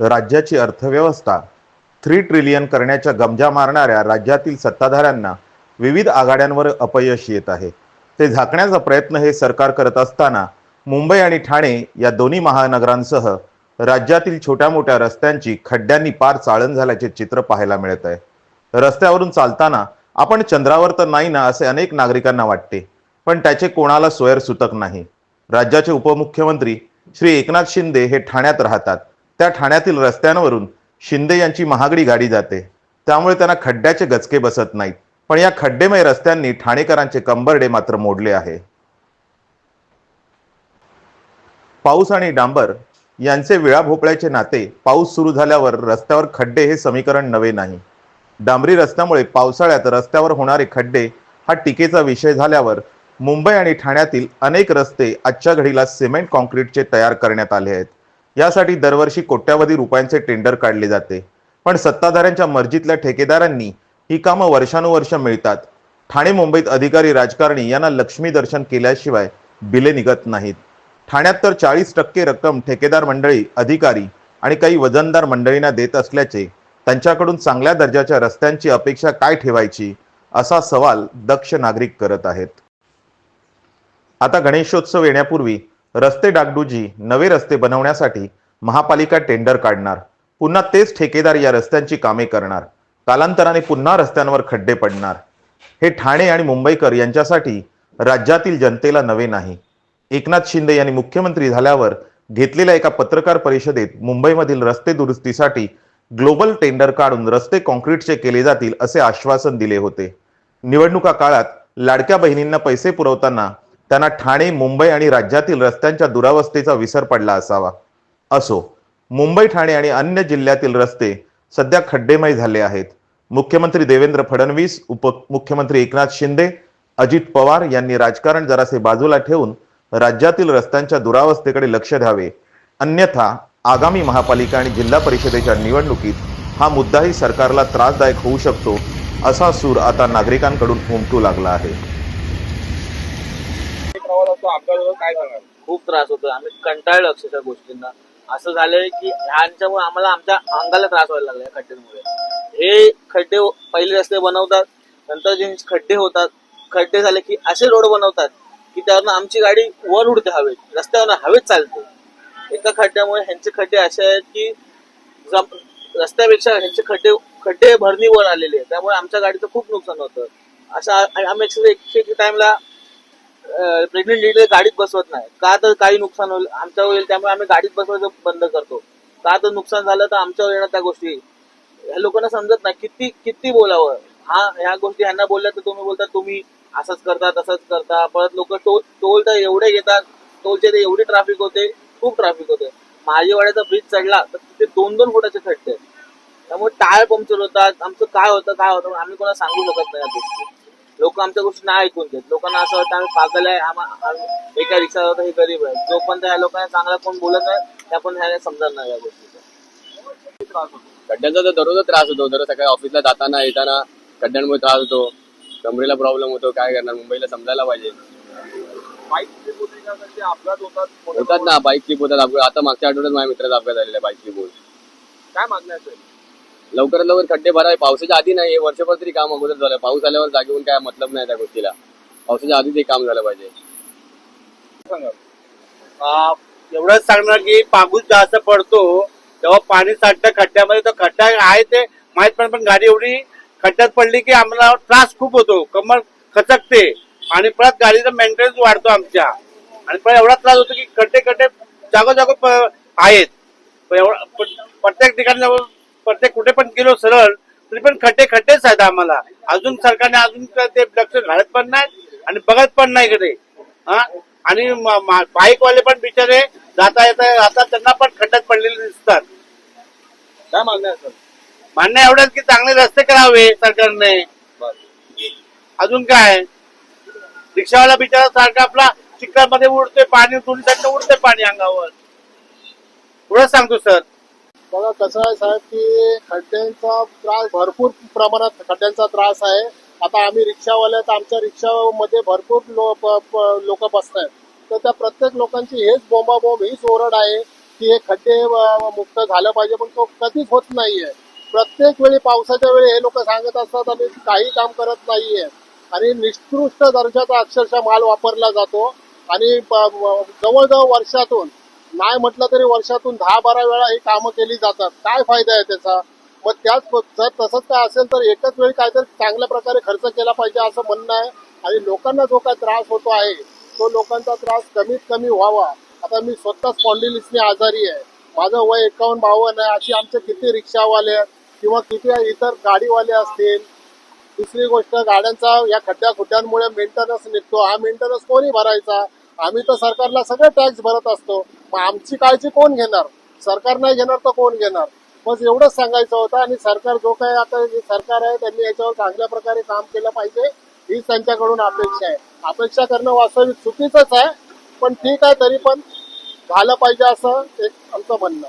राज्याची अर्थव्यवस्था three trillion करण्याच्या गमजा मारणाऱ्या राज्यातील सत्ताधाऱ्यांना विविध आघाड्यांवर अपयश येत आहे. ते झाकण्याचा प्रयत्न हे सरकार करत असताना मुंबई आणि ठाणे या दोन्ही महानगरांसह राज्यातील छोट्या मोठ्या रस्त्यांची खड्ड्यांनी पार चाळण झाल्याचे चित्र पाहायला मिळत आहे. रस्त्यावरून चालताना आपण चंद्रावर तर नाही ना असे अनेक नागरिकांना वाटते पण त्याचे कोणाला सोयर सुतक नाही. राज्याचे उपमुख्यमंत्री श्री एकनाथ शिंदे हे ठाण्यात राहतात. त्या ठाण्यातील रस्त्यांवरून शिंदे यांची महागडी गाडी जाते. त्यामुळे त्यांना खड्ड्याचे गचके बसत नाहीत. पण या खड्डेमय रस्त्यांनी ठाणेकरांचे कंबरडे मात्र मोडले आहे. पाऊस आणि डांबर यांचे विळा भोपळ्याचे नाते पाऊस सुरू झाल्यावर रस्त्यावर खड्डे हे समीकरण नवे नाही. डांबरी रस्त्यामुळे पावसाळ्यात रस्त्यावर होणारे खड्डे हा टीकेचा विषय झाल्यावर मुंबई आणि ठाण्यातील अनेक रस्ते आजच्या घडीला सिमेंट कॉन्क्रीटचे तयार करण्यात आले आहेत. यासाठी दरवर्षी कोट्यावधी रुपयांचे टेंडर काढले जाते. पण सत्ताधाऱ्यांच्या मर्जीतल्या ठेकेदारांनी ही कामं वर्षानुवर्ष मिळतात. ठाणे मुंबईत अधिकारी राजकारणी यांना लक्ष्मी दर्शन केल्याशिवाय बिले निघत नाहीत. ठाण्यात तर चाळीस टक्के रक्कम ठेकेदार मंडळी अधिकारी आणि काही वजनदार मंडळींना देत असल्याचे त्यांच्याकडून चांगल्या दर्जाच्या रस्त्यांची अपेक्षा काय ठेवायची असा सवाल दक्ष नागरिक करत आहेत. आता गणेशोत्सव येण्यापूर्वी रस्ते डागडुजी नवे रस्ते बनवण्यासाठी महापालिका टेंडर काढणार. पुन्हा तेच ठेकेदार या रस्त्यांची कामे करणार. कालांतराने पुन्हा रस्त्यांवर खड्डे पडणार. हे ठाणे आणि मुंबईकर यांच्यासाठी राज्यातील जनतेला नवे नाही. एकनाथ शिंदे यांनी मुख्यमंत्री झाल्यावर घेतलेल्या एका पत्रकार परिषदेत मुंबईमधील रस्ते दुरुस्तीसाठी ग्लोबल टेंडर काढून रस्ते कॉन्क्रीटचे केले जातील असे आश्वासन दिले होते. निवडणुका काळात लाडक्या बहिणींना पैसे पुरवताना त्यांना ठाणे मुंबई आणि राज्यातील रस्त्यांच्या दुरावस्थेचा विसर पडला असावा. असो मुंबई ठाणे आणि अन्य जिल्ह्यातील रस्ते सध्या खड्डेमय झाले आहेत. मुख्यमंत्री देवेंद्र फडणवीस उपमुख्यमंत्री एकनाथ शिंदे अजित पवार यांनी राजकारण जरासे बाजूला ठेवून राज्यातील रस्त्यांच्या दुरावस्थेकडे लक्ष द्यावे. अन्यथा आगामी महापालिका आणि जिल्हा परिषदेच्या निवडणुकीत हा मुद्दाही सरकारला त्रासदायक होऊ शकतो असा सूर आता नागरिकांकडून उमटू लागला आहे. प्रवासाचा अपघात होतो काय सांगाल खूप त्रास होतो आम्ही कंटाळलो अक्षरशः गोष्टींना. असं झालंय की ह्यांच्यामुळे आम्हाला आमच्या अंगाला त्रास व्हायला लागला या खड्ड्यांमुळे हे खड्डे पहिले रस्ते बनवतात नंतर जे खड्डे होतात खड्डे झाले की असे रोड बनवतात की त्यावरनं आमची गाडी वर उडते हवेत रस्त्यावर हवेत चालते. एका खड्ड्यामुळे ह्यांचे खड्डे असे आहेत की रस्त्यापेक्षा ह्यांचे खड्डे खड्डे भरणी वर आलेले आहेत. त्यामुळे आमच्या गाडीचं खूप नुकसान होतं. असं आम्ही एकशे एक टाइमला प्रेग्नेंट लेडीला गाडीत बसवत नाही. का तर काही नुकसान होईल? आमच्या होईल त्यामुळे आम्ही गाडीत बसवायचं बंद करतो. का तर नुकसान झालं तर आमच्यावर येणार त्या गोष्टी ह्या लोकांना समजत नाही. किती किती बोलावं? हा ह्या गोष्टी ह्यांना बोलल्या तर तुम्ही बोलता तुम्ही असंच करता तसंच करता. परत लोक टोल टोल तर एवढे घेतात. टोलचे ते एवढी ट्रॅफिक होते. खूप ट्रॅफिक होते. माझेवाड्याचा ब्रिज चढला तर तिथे दोन दोन फुटाचे खड्डे. त्यामुळे टायर पंक्चर होतात. आमचं काय होतं काय होतं आम्ही कोणाला सांगू शकत नाही या गोष्टी. लोक आमच्या गोष्टी नाही ऐकून घेत. लोकांना असं वाटतं आम्ही पागल आहे आम्हा- एका रिक्षा हे गरीब आहे. जो पण त्या लोकांना चांगला कोण बोलत नाही त्या पण ह्याने समजत नाही या गोष्टीचं. खड्ड्यांचा तर दररोज त्रास होतो. दररोज सकाळी ऑफिसला जाताना येताना खड्ड्यांमुळे त्रास होतो. कमरेला प्रॉब्लेम होतो. काय करणार? मुंबईला समजायला पाहिजे. होतात ना बाईक स्लिप होतात अपघात आता मागच्या आठवड्यात माझ्या मित्राचा अपघात झालेला बाईक स्लिप होऊन काय मागण्या असेल लवकरात लवकर खड्डे भराय पावसाच्या आधी नाही हे वर्षभर तरी काम अगोदर झालं. पाऊस आल्यावर जागेहून काय मतलब नाही त्या गोष्टीला. पावसाच्या आधी ते काम झालं पाहिजे. सांगाल एवढंच सांगणार की पाऊस जास्त पडतो तेव्हा पाणी साठतं खड्ड्यामध्ये. तर खड्डा आहे ते माहीत पण पण गाडी एवढी खड्ड्यात पडली की आम्हाला त्रास खूप होतो. कमर खचकते. आणि परत गाडीचा मेंटेनन्स वाढतो आमच्या. आणि पण एवढा त्रास होतो की खड्डे खड्डे जागो जागो आहेत. एवढा प्रत्येक ठिकाणी प्रत्येक कुठे पण गेलो सरळ तरी पण खड्डे खड्डेच आहेत आम्हाला. अजून सरकारने अजून ते लक्ष घालत पण नाही आणि बघत पण नाही कडे हा? आणि बाईकवाले पण बिचारे जाता येता राहतात त्यांना पण खड्ड्यात पडलेले दिसतात. काय मागण्या म्हणणं एवढंच की चांगले रस्ते करावे सरकारने. अजून काय? रिक्षावाला बिचारा सारखा आपला चिखलामध्ये उडतोय पाणी तुडतात उडते पाणी अंगावर. एवढंच सांगतो सर. बघा कसं आहे साहेब की खड्ड्यांचा त्रास भरपूर प्रमाणात खड्ड्यांचा त्रास आहे. आता आम्ही रिक्षावाले तर आमच्या रिक्षामध्ये भरपूर लोक बसत आहेत तर त्या प्रत्येक लोकांची हेच बोंबाबोंब हीच ओरड आहे की हे खड्डे मुक्त झालं पाहिजे पण तो कधीच होत नाहीये. प्रत्येक वेळी पावसाच्या वेळी हे लोक सांगत असतात आणि काही काम करत नाहीये. आणि निकृष्ट दर्जाचा अक्षरशः माल वापरला जातो आणि जवळजवळ वर्षातून नाही म्हटलं तरी वर्षातून दहा बारा वेळा ही कामं केली जातात. काय फायदा आहे त्याचा? मग त्याच जर तसंच काय असेल तर एकच वेळी काहीतरी चांगल्या प्रकारे खर्च केला पाहिजे असं म्हणणं आहे. आणि लोकांना जो काय त्रास होतो आहे तो लोकांचा त्रास कमीत कमी व्हावा. आता मी स्वतः स्पॉन्डिलिसने आजारी आहे. माझं वय एकावन्न बावन्न आहे. अशी आमचे किती रिक्षावाले किंवा किती इतर गाडीवाले असतील? दुसरी गोष्ट गाड्यांचा या खड्ड्या खुड्ड्यांमुळे मेंटेनन्स निघतो. हा मेंटेनन्स कोणी भरायचा? आम्ही तर सरकारला सगळे टॅक्स भरत असतो. मग आमची काळजी कोण घेणार? सरकार नाही घेणार तर कोण घेणार? बस एवढंच सांगायचं होतं आणि सरकार जो काही आता जे सरकार आहे त्यांनी याच्यावर चांगल्या प्रकारे काम केलं पाहिजे हीच त्यांच्याकडून अपेक्षा आहे. अपेक्षा करणं वास्तविक चुकीचंच आहे पण ठीक आहे तरी पण झालं पाहिजे असं एक आमचं म्हणणं